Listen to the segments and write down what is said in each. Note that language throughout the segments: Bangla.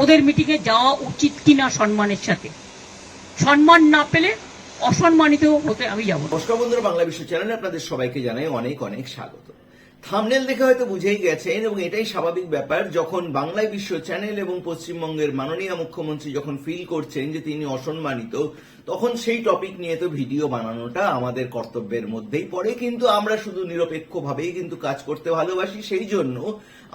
ওদের মিটিংয়ে যাওয়া উচিত কিনা সম্মানের সাথে। সম্মান না পেলে অসম্মানিত হতে আমি যাব নমস্কার বন্ধুরা, বাংলা বিশ্ব চ্যানেলে আপনাদের সবাইকে জানাই অনেক অনেক স্বাগত। থামনেল দেখে হয়তো বুঝেই গেছেন এবং এটাই স্বাভাবিক ব্যাপার, যখন বাংলায় বিশ্ব চ্যানেল এবং পশ্চিমবঙ্গের মাননীয় মুখ্যমন্ত্রী যখন ফিল করছেন যে তিনি অসম্মানিত, তখন সেই টপিক নিয়ে তো ভিডিও বানানোটা আমাদের কর্তব্যের মধ্যেই পড়ে। কিন্তু আমরা শুধু নিরপেক্ষভাবেই কিন্তু কাজ করতে ভালোবাসি, সেই জন্য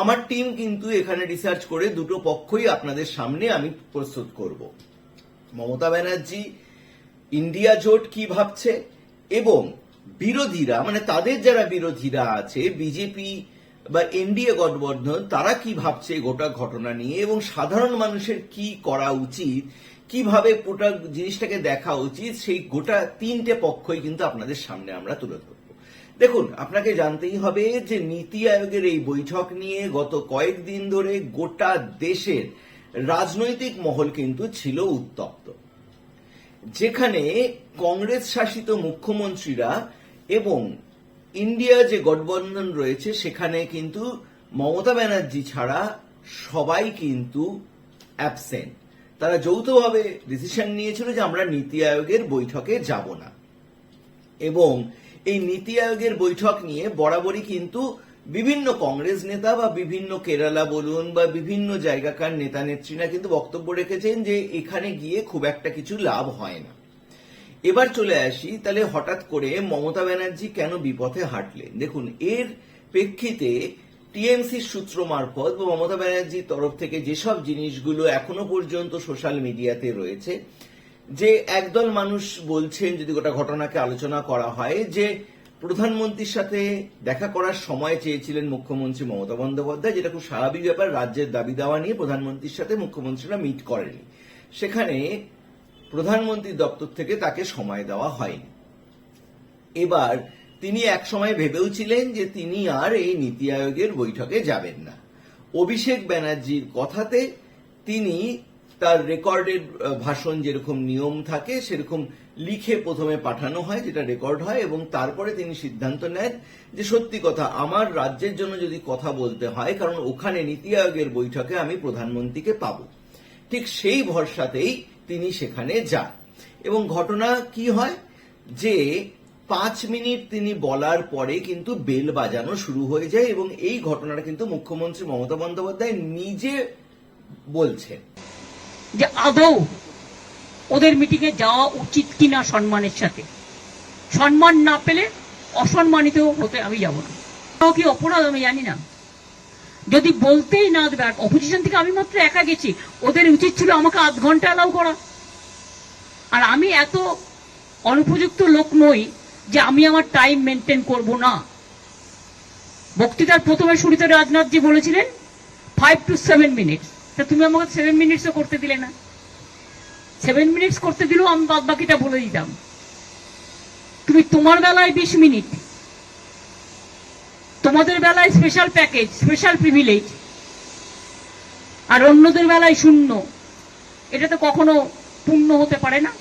আমার টিম কিন্তু এখানে রিসার্চ করে দুটো পক্ষই আপনাদের সামনে আমি প্রস্তুত করব। মমতা ব্যানার্জি, ইন্ডিয়া জোট কি ভাবছে? এবং বিরোধীরা মানে তাদের যারা বিরোধীরা আছে বিজেপি বা এনডিএ গঠবন্ধন তারা কি ভাবছে গোটা ঘটনা নিয়ে? এবং সাধারণ মানুষের কি করা উচিত? কীভাবে গোটা জিনিসটাকে দেখা উচিত? সেই গোটা তিনটে পক্ষই কিন্তু আপনাদের সামনে আমরা তুলে ধরবো। দেখুন, আপনাকে জানতেই হবে যে নীতি আয়োগের এই বৈঠক নিয়ে গত কয়েকদিন ধরে গোটা দেশের রাজনৈতিক মহল কিন্তু ছিল উত্তপ্ত। যেখানে কংগ্রেস শাসিত মুখ্যমন্ত্রীরা এবং ইন্ডিয়া যে গঠবন্ধন রয়েছে, সেখানে কিন্তু মমতা ব্যানার্জি ছাড়া সবাই কিন্তু অ্যাবসেন্ট তারা যৌথভাবে ডিসিশন নিয়েছিল যে আমরা নীতি আয়োগের বৈঠকে যাব না। এবং এই নীতি আয়োগের বৈঠক নিয়ে বরাবরই কিন্তু বিভিন্ন কংগ্রেস নেতা বা বিভিন্ন কেরালা বলুন বা বিভিন্ন জায়গাকার নেতা নেত্রীরা কিন্তু বক্তব্য রেখেছেন যে এখানে গিয়ে খুব একটা কিছু লাভ হয় না। এবার চলে আসি, তাহলে হঠাৎ করে মমতা ব্যানার্জি কেন বিপথে হাঁটলেন? দেখুন, এর প্রেক্ষিতে টিএমসির সূত্র মারফত বা মমতা ব্যানার্জির তরফ থেকে যেসব জিনিসগুলো এখনও পর্যন্ত সোশ্যাল মিডিয়াতে রয়েছে, যে একদল মানুষ বলছেন, যদি গোটা ঘটনাকে আলোচনা করা হয়, যে প্রধানমন্ত্রীর সাথে দেখা করার সময় চেয়েছিলেন মুখ্যমন্ত্রী মমতা বন্দ্যোপাধ্যায়, যেটা খুব স্বাভাবিক ব্যাপার, রাজ্যের দাবি দাওয়া নিয়ে প্রধানমন্ত্রীর সাথে মুখ্যমন্ত্রীরা মিট করেনি সেখানে প্রধানমন্ত্রীর দপ্তর থেকে তাকে সময় দেওয়া হয়নি। এবার তিনি এক সময় ভেবেও ছিলেন যে তিনি আর এই নীতি আয়োগের বৈঠকে যাবেন না। অভিষেক ব্যানার্জির কথাতে তিনি তার রেকর্ডেড ভাষণ যেরকম নিয়ম থাকে, সেরকম লিখে প্রথমে পাঠানো হয়, যেটা রেকর্ড হয়, এবং তারপরে তিনি সিদ্ধান্ত নেন যে সত্যি কথা, আমার রাজ্যের জন্য যদি কথা বলতে হয়, কারণ ওখানে নীতি আয়োগের বৈঠকে আমি প্রধানমন্ত্রীকে পাবো। ঠিক সেই ভরসাতেই তিনি সেখানে যান। এবং ঘটনা কি হয়? যে পাঁচ মিনিট তিনি বলার পরে কিন্তু বেল বাজানো শুরু হয়ে যায়, এবং এই ঘটনাটা কিন্তু মুখ্যমন্ত্রী মমতা বন্দ্যোপাধ্যায় নিজে বলছেন। যে আদৌ ওদের মিটিংয়ে যাওয়া উচিত কিনা সম্মানের সাথে। সম্মান না পেলে অসম্মানিত হতে আমি যাব না। কি অপরাধ আমি জানি না। যদি বলতেই না দেবে অপোজিশন থেকে আমি মাত্র একা গেছি, ওদের উচিত ছিল আমাকে আধ ঘণ্টা অ্যালাউ করা। আর আমি এত অনুপযুক্ত লোক নই যে আমি আমার টাইম মেনটেন করব না। বক্তৃতার প্রথমে শুরুতে রাজনাথজি বলেছিলেন ফাইভ টু সেভেন মিনিটস তা তুমি আমাকে সেভেন মিনিটসও করতে দিলে না। সেভেন মিনিটস করতে দিলেও আমি বাদ বাকিটা বলে দিতাম। তুমি তোমার বেলায় বিশ মিনিট তোমাদের বেলায় স্পেশাল প্যাকেজ স্পেশাল প্রিভিলেজ আর অন্যদের বেলায় শূন্য। এটা তো কখনো পূর্ণ হতে পারে না।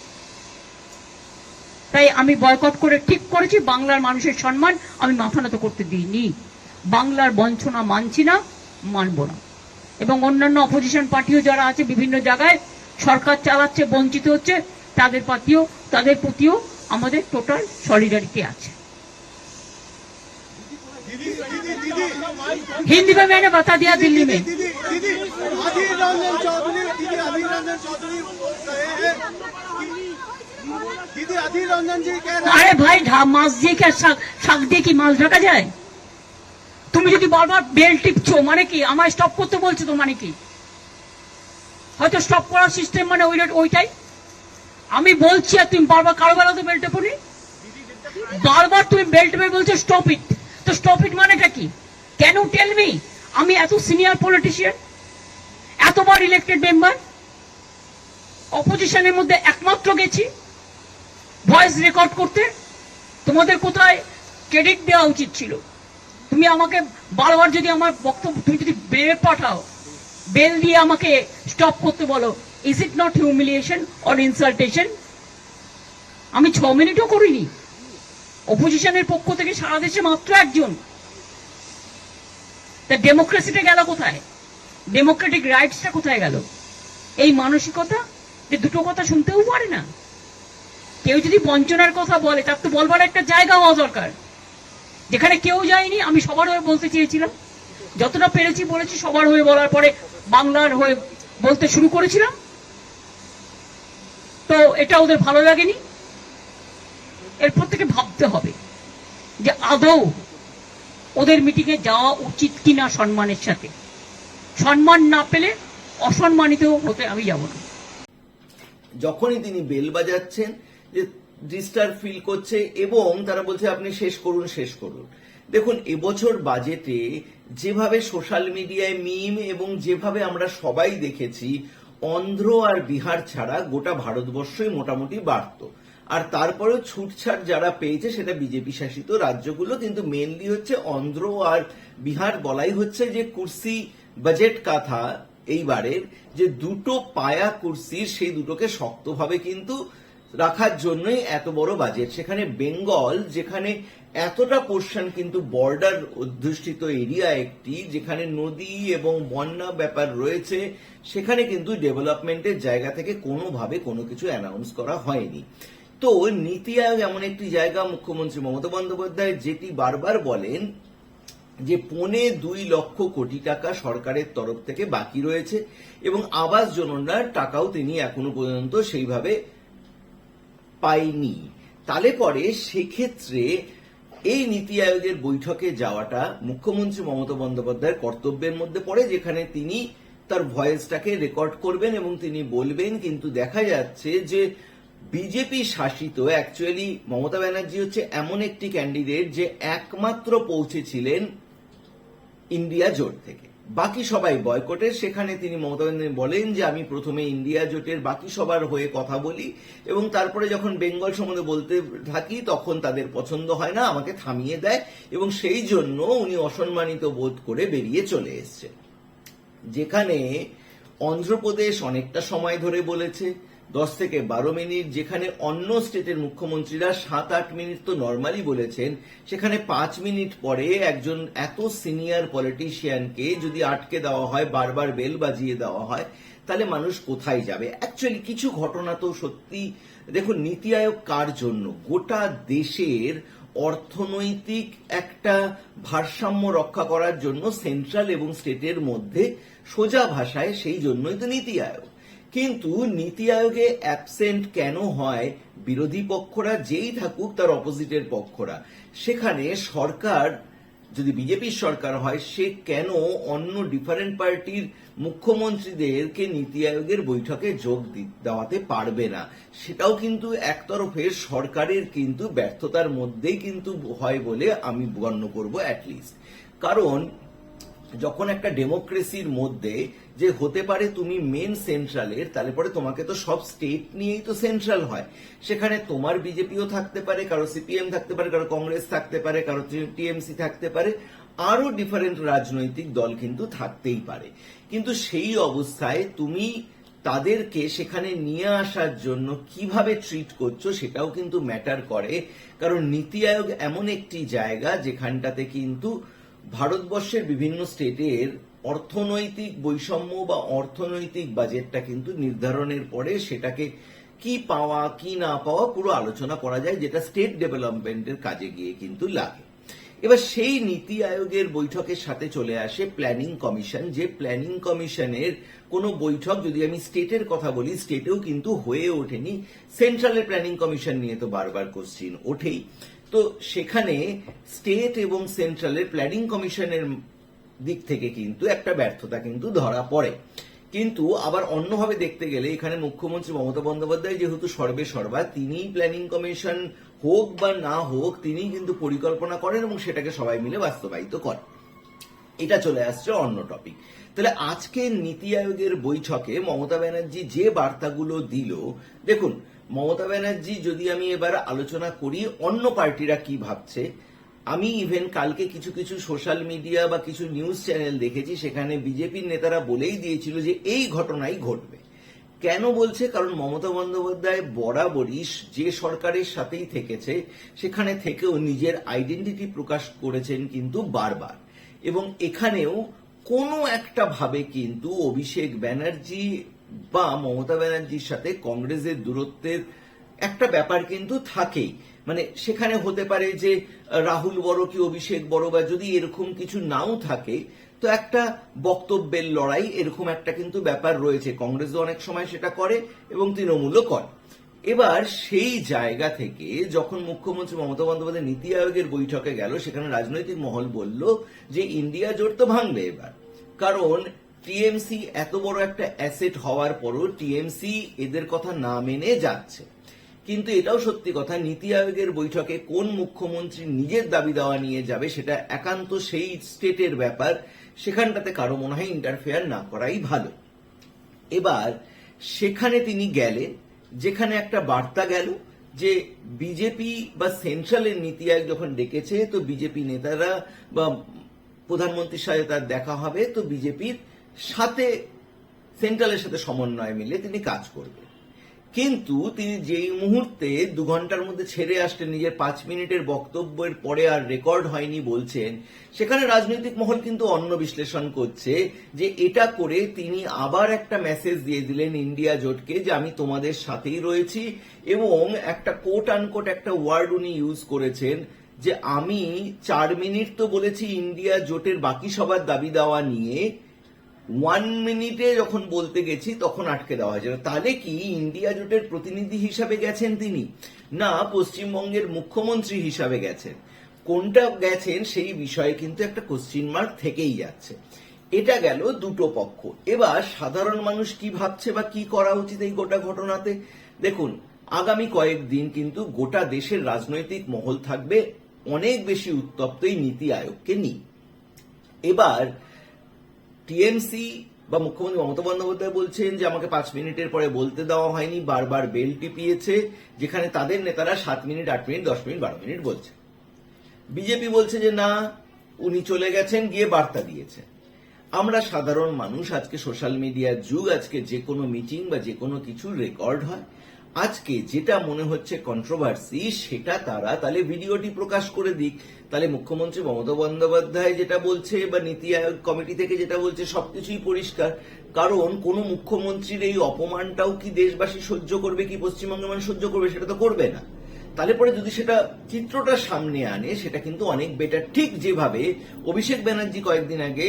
তাই আমি বয়কট করে ঠিক করেছি, বাংলার মানুষের সম্মান আমি মাথা নত করতে দিইনি। বাংলার বঞ্চনা মানছি না, মানব না। এবং অন্যান্য অপোজিশন পার্টিও যারা আছে বিভিন্ন জায়গায় সরকার চালাচ্ছে বঞ্চিত হচ্ছে তাদের পাতিও তাদের প্রতিও আমাদের টোটাল সলিডারিটি আছে हिंदी में मैंने बता दिया दिल्ली में दीदी दीदी अधीर रंजन चौधरी दीदी अधीर रंजन चौधरी कहे हैं कि- दीदी अधीर रंजन তুমি যদি বারবার বেল টিপছো মানে কি? আমায় স্টপ করতে বলছো তো মানে কি? হয়তো স্টপ করার সিস্টেম মানে ওই ওইটাই? আমি বলছি আর তুমি বারবার কারও বেলাতে বেল টেপনি বারবার তুমি বেল টেপে বলছো স্টপ ইট তো স্টপ ইট মানেটা কি? কেন টেল মি আমি এত সিনিয়র পলিটিশিয়ান এতবার ইলেক্টেড মেম্বার অপোজিশনের মধ্যে একমাত্র গেছি ভয়েস রেকর্ড করতে। তোমাদের কোথায় ক্রেডিট দেওয়া উচিত ছিল? তুমি আমাকে বারবার যদি আমার বক্তব্য, তুমি যদি বেল পাঠাও, বেল দিয়ে আমাকে স্টপ করতে বলো is it not humiliation or insultation আমি ছ মিনিটও করিনি। অপোজিশনের পক্ষ থেকে সারা দেশে মাত্র একজন। তা ডেমোক্রেসিটা গেল কোথায়? ডেমোক্রেটিক রাইটসটা কোথায় গেল? এই মানসিকতা যে দুটো কথা শুনতেও পারে না। কেউ যদি বঞ্চনার কথা বলে, তার তো বলবার একটা জায়গা হওয়া দরকার। যেখানে কেউ যায়নি, আমি সবার হয়ে বলতে চেয়েছিলাম। যতটা পেরেছি বলেছি, সবার হয়ে বলার পরে বাংলার হয়ে বলতে শুরু করেছিলাম। তো এটা ওদের ভালো লাগেনি। এরপর থেকে ভাবতে হবে যে আদৌ ওদের মিটিংয়ে যাওয়া উচিত কিনা সম্মানের সাথে। সম্মান না পেলে অসম্মানিত হতে আমি যাব না। যখনই তিনি বেল বাজাচ্ছেন, যে ডিস্টার্ব ফিল করছে এবং তারা বলছে, আপনি শেষ করুন শেষ করুন। দেখুন, এবছর বাজেটে যেভাবে সোশ্যাল মিডিয়ায় মিম এবং যেভাবে আমরা সবাই দেখেছি, অন্ধ্র আর বিহার ছাড়া গোটা ভারতবর্ষই মোটামুটি বাড়তো। আর তারপরেও ছুটছাট যারা পেয়েছে, সেটা বিজেপি শাসিত রাজ্যগুলো, কিন্তু মেনলি হচ্ছে অন্ধ্র আর বিহার বলাই হচ্ছে যে কুর্সি বাজেট কাথা এইবারের, যে দুটো পায়া কুর্সির, সেই দুটোকে শক্তভাবে কিন্তু রাখার জন্যই এত বড় বাজেট সেখানে বেঙ্গল, যেখানে এতটা পোর্শন কিন্তু বর্ডার অধ্যুষিত এরিয়া একটি, যেখানে নদী এবং বন্যা ব্যাপার রয়েছে, সেখানে কিন্তু ডেভেলপমেন্টের জায়গা থেকে কোনোভাবে কোনো কিছু অ্যানাউন্স করা হয়নি। তো নীতি আয়োগ এমন একটি জায়গা, মুখ্যমন্ত্রী মমতা বন্দ্যোপাধ্যায় যেটি বারবার বলেন যে পৌনে দুই লক্ষ কোটি টাকা সরকারের তরফ থেকে বাকি রয়েছে এবং আবাস যোজনার টাকাও তিনি এখনও পর্যন্ত সেইভাবে পাইনি তাহলে পরে সেক্ষেত্রে এই নীতি আয়োগের বৈঠকে যাওয়াটা মুখ্যমন্ত্রী মমতা বন্দ্যোপাধ্যায়ের কর্তব্যের মধ্যে পড়ে, যেখানে তিনি তার ভয়েসটাকে রেকর্ড করবেন এবং তিনি বলবেন, কিন্তু দেখা যাচ্ছে যে বিজেপি শাসিত অ্যাকচুয়ালি মমতা ব্যানার্জি হচ্ছে এমন একটি ক্যান্ডিডেট যে একমাত্র পৌঁছেছিলেন ইন্ডিয়া জোট থেকে। বাকি সবাই বয়কটের সেখানে তিনি মমতা ব্যানার্জি বলেন যে, আমি প্রথমে ইন্ডিয়া জোটের বাকি সবার হয়ে কথা বলি এবং তারপরে যখন বেঙ্গল সম্বন্ধে বলতে থাকি, তখন তাদের পছন্দ হয় না, আমাকে থামিয়ে দেয়। এবং সেই জন্য উনি অসম্মানিত বোধ করে বেরিয়ে চলে এসছেন। যেখানে অন্ধ্রপ্রদেশ অনেকটা সময় ধরে বলেছে দশ থেকে বারো মিনিট, যেখানে অন্য স্টেটের মুখ্যমন্ত্রীরা সাত আট মিনিট তো নর্মালি বলেছেন, সেখানে পাঁচ মিনিট পরে একজন এত সিনিয়র পলিটিশিয়ানকে যদি আটকে দেওয়া হয়, বারবার বেল বাজিয়ে দেওয়া হয়, তাহলে মানুষ কোথায় যাবে? অ্যাকচুয়ালি কিছু ঘটনা তো সত্যি, দেখুন, নীতি আয়োগ কার জন্য? গোটা দেশের অর্থনৈতিক একটা ভারসাম্য রক্ষা করার জন্য সেন্ট্রাল এবং স্টেটের মধ্যে সোজা ভাষায় সেই জন্যই তো নীতি আয়োগ। কিন্তু নীতি আয়োগে অ্যাবসেন্ট কেন হয়, বিরোধী পক্ষরা যেই থাকুক তার অপোজিটের পক্ষরা। সেখানে সরকার, যদি বিজেপির সরকার হয়, সে কেন অন্য ডিফারেন্ট পার্টির মুখ্যমন্ত্রীদেরকে নীতি আয়োগের বৈঠকে যোগ দেওয়াতে পারবে না? সেটাও কিন্তু একতরফে সরকারের কিন্তু ব্যর্থতার মধ্যেই কিন্তু হয় বলে আমি গণ্য করব অ্যাটলিস্ট কারণ যখন একটা ডেমোক্রেসির মধ্যে যে হতে পারে তুমি মেন সেন্ট্রালের তাহলে পরে তোমাকে তো সব স্টেট নিয়েই তো সেন্ট্রাল হয়। সেখানে তোমার বিজেপিও থাকতে পারে, কারও সিপিএম থাকতে পারে, কারও কংগ্রেস থাকতে পারে, কারও টিএমসি থাকতে পারে, আরও ডিফারেন্ট রাজনৈতিক দল কিন্তু থাকতেই পারে। কিন্তু সেই অবস্থায় তুমি তাদেরকে সেখানে নিয়ে আসার জন্য কীভাবে ট্রিট করছ সেটাও কিন্তু ম্যাটার করে। কারণ নীতি আয়োগ এমন একটি জায়গা যেখানটাতে কিন্তু ভারতবর্ষের বিভিন্ন স্টেটের অর্থনৈতিক বৈষম্য বা অর্থনৈতিক বাজেটটা কিন্তু নির্ধারণের পরে সেটাকে কি পাওয়া, কি না পাওয়া পুরো আলোচনা করা যায়, যেটা স্টেট ডেভেলপমেন্টের কাজে গিয়ে কিন্তু লাগে। এবার সেই নীতি আয়োগের বৈঠকের সাথে চলে আসে প্ল্যানিং কমিশন। যে প্ল্যানিং কমিশনের কোনো বৈঠক যদি আমি স্টেটের কথা বলি, স্টেটেও কিন্তু হয়ে ওঠেনি। সেন্ট্রালের প্ল্যানিং কমিশন নিয়ে তো বারবার কোশ্চিন ওঠেই। তো সেখানে স্টেট এবং সেন্ট্রালের প্ল্যানিং কমিশনের দিক থেকে কিন্তু একটা ব্যর্থতা কিন্তু ধরা পড়ে। কিন্তু আবার অন্যভাবে দেখতে গেলে এখানে মুখ্যমন্ত্রী মমতা বন্দ্যোপাধ্যায় যেহেতু সর্বে সর্বা, তিনিই প্ল্যানিং কমিশন হোক বা না হোক তিনি কিন্তু পরিকল্পনা করেন এবং সেটাকে সবাই মিলে বাস্তবায়িত করেন। এটা চলে আসছে অন্য টপিক তাহলে আজকের নীতি আয়োগের বৈঠকে মমতা ব্যানার্জি যে বার্তাগুলো দিল, দেখুন মমতা ব্যানার্জি যদি আমি এবার আলোচনা করি অন্য পার্টিরা কি ভাবছে, আমি ইভেন কালকে কিছু কিছু সোশ্যাল মিডিয়া বা কিছু নিউজ চ্যানেল দেখেছি, সেখানে বিজেপির নেতারা বলেই দিয়েছিল যে এই ঘটনাই ঘটবে। কেন বলছে? কারণ মমতা বন্দ্যোপাধ্যায় বরাবরই যে সরকারের সাথেই থেকেছে, সেখানে থেকেও নিজের আইডেন্টিটি প্রকাশ করেছেন কিন্তু বারবার। এবং এখানেও কোনো একটা ভাবে কিন্তু অভিষেক ব্যানার্জি বা মমতা ব্যানার্জির সাথে কংগ্রেসের দূরত্বের একটা ব্যাপার কিন্তু থাকেই। মানে সেখানে হতে পারে যে, রাহুল বড় কি অভিষেক বড় বা যদি এরকম কিছু নাও থাকে, তো একটা বক্তব্যের লড়াই এরকম একটা কিন্তু ব্যাপার রয়েছে। কংগ্রেসও অনেক সময় সেটা করে এবং তৃণমূলও করে। এবার সেই জায়গা থেকে যখন মুখ্যমন্ত্রী মমতা বন্দ্যোপাধ্যায় নীতি আয়োগের বৈঠকে গেল, সেখানে রাজনৈতিক মহল বলল যে, ইন্ডিয়া জোট তো ভাঙবে এবার। কারণ টিএমসি এত বড় একটা অ্যাসেট হওয়ার পরও টিএমসি এদের কথা না মেনে যাচ্ছে। কিন্তু এটাও সত্যি কথা, নীতি আয়োগের বৈঠকে কোন মুখ্যমন্ত্রী নিজের দাবি দেওয়া নিয়ে যাবে সেটা একান্ত সেই স্টেটের ব্যাপার, সেখানটাতে কারও মনে হয় ইন্টারফেয়ার না করাই ভালো। এবার, সেখানে তিনি গেলেন, যেখানে একটা বার্তা গেল যে বিজেপি বা সেন্ট্রালের নীতি আয়োগ যখন ডেকেছে, তো বিজেপি নেতারা বা প্রধানমন্ত্রীর সাথে তার দেখা হবে, তো বিজেপির সাথে সেন্ট্রালের সাথে সমন্বয় মিলে তিনি কাজ করবেন। কিন্তু তিনি যেই মুহূর্তে দু ঘণ্টার মধ্যে ছেড়ে আসলেন, নিজের পাঁচ মিনিটের বক্তব্যের পরে আর রেকর্ড হয়নি বলছেন, সেখানে রাজনৈতিক মহল কিন্তু অন্য বিশ্লেষণ করছে যে এটা করে তিনি আবার একটা মেসেজ দিয়ে দিলেন ইন্ডিয়া জোটকে যে আমি তোমাদের সাথেই রয়েছি এবং একটা কোট আনকোট একটা ওয়ার্ড উনি ইউজ করেছেন যে আমি চার মিনিট তো বলেছি ইন্ডিয়া জোটের বাকি সবার দাবি দেওয়া নিয়ে ওয়ান মিনিটে যখন বলতে গেছি, তখন আটকে দেওয়া হয়েছিল। তাহলে কি ইন্ডিয়া জোটের প্রতিনিধি হিসাবে গেছেন তিনি? না, পশ্চিমবঙ্গের মুখ্যমন্ত্রী হিসাবে গেছেন। কোনটা গেছেন সেই বিষয়ে কিন্তু একটা কোশ্চিন মার্ক থেকেই যাচ্ছে। এটা গেল দুটো পক্ষ। এবার সাধারণ মানুষ কি ভাবছে বা কি করা উচিত এই গোটা ঘটনাতে? দেখুন, আগামী কয়েকদিন কিন্তু গোটা দেশের রাজনৈতিক মহল থাকবে, অনেক বেশি উত্তপ্ত এই নীতি আয়োগকে নিয়ে। এবার টিএমসি বা মুখ্যমন্ত্রী মমতা বন্দ্যোপাধ্যায় বলছেন যে, আমাকে পাঁচ মিনিটের পরে বলতে দেওয়া হয়নি, বারবার বেল টিপিয়েছে, যেখানে তাদের নেতারা সাত মিনিট, আট মিনিট, দশ মিনিট, বারো মিনিট বলছে বিজেপি বলছে যে, না, উনি চলে গেছেন, গিয়ে বার্তা দিয়েছে। আমরা সাধারণ মানুষ, আজকে সোশ্যাল মিডিয়ার যুগ, আজকে যে কোনো মিটিং বা যে কোনো কিছু রেকর্ড হয়। আজকে যেটা মনে হচ্ছে কন্ট্রোভার্সি সেটা তারা তাহলে ভিডিওটি প্রকাশ করে দিক। তাহলে মুখ্যমন্ত্রী মমতা বন্দ্যোপাধ্যায় যেটা বলছে বা নীতি আয়োগ কমিটি থেকে যেটা বলছে, সবকিছুই পরিষ্কার। কারণ কোন মুখ্যমন্ত্রীর এই অপমানটাও কি দেশবাসী সহ্য করবে, কি পশ্চিমবঙ্গের মানুষ সহ্য করবে, সেটা তো করবে না। তাহলে পরে যদি সেটা চিত্রটা সামনে আনে, সেটা কিন্তু অনেক বেটার ঠিক যেভাবে অভিষেক ব্যানার্জি কয়েকদিন আগে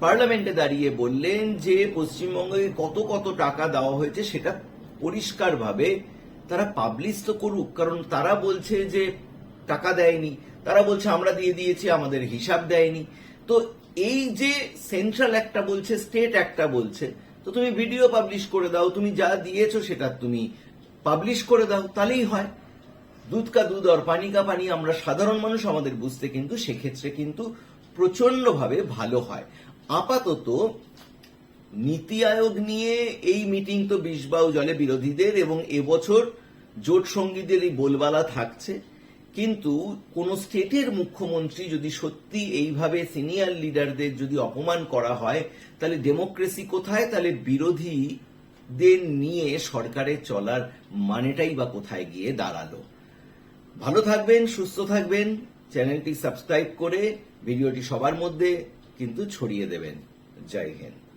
পার্লামেন্টে দাঁড়িয়ে বললেন যে, পশ্চিমবঙ্গে কত কত টাকা দেওয়া হয়েছে, সেটা পরিষ্কারভাবে তারা পাবলিশ তো করুক, কারণ তারা বলছে যে টাকা দেয়নি, তারা বলছে আমরা দিয়ে দিয়েছি, আমাদের হিসাব দেয়নি। তো এই যে সেন্ট্রাল একটা বলছে স্টেট একটা বলছে, তো তুমি ভিডিও পাবলিশ করে দাও, তুমি যা দিয়েছ সেটা তুমি পাবলিশ করে দাও, তাহলেই হয়। দুধ কা দুধ আর পানি কা পানি, আমরা সাধারণ মানুষ আমাদের বুঝতে কিন্তু, সেক্ষেত্রে কিন্তু প্রচন্ডভাবে ভালো হয়। আপাতত নীতি আয়োগ নিয়ে এই মিটিং তো বিষবাউ জলে বিরোধীদের এবং এবছর জোট সঙ্গীদের এই বলবালা থাকছে। কিন্তু কোন স্টেটের মুখ্যমন্ত্রী যদি সত্যি এইভাবে সিনিয়র লিডারদের যদি অপমান করা হয়, তাহলে ডেমোক্রেসি কোথায়? তাহলে বিরোধীদের নিয়ে সরকারের চলার মানেটাই বা কোথায় গিয়ে দাঁড়াল? ভালো থাকবেন, সুস্থ থাকবেন, চ্যানেলটি সাবস্ক্রাইব করে ভিডিওটি সবার মধ্যে কিন্তু ছড়িয়ে দেবেন। জয় হিন্দ।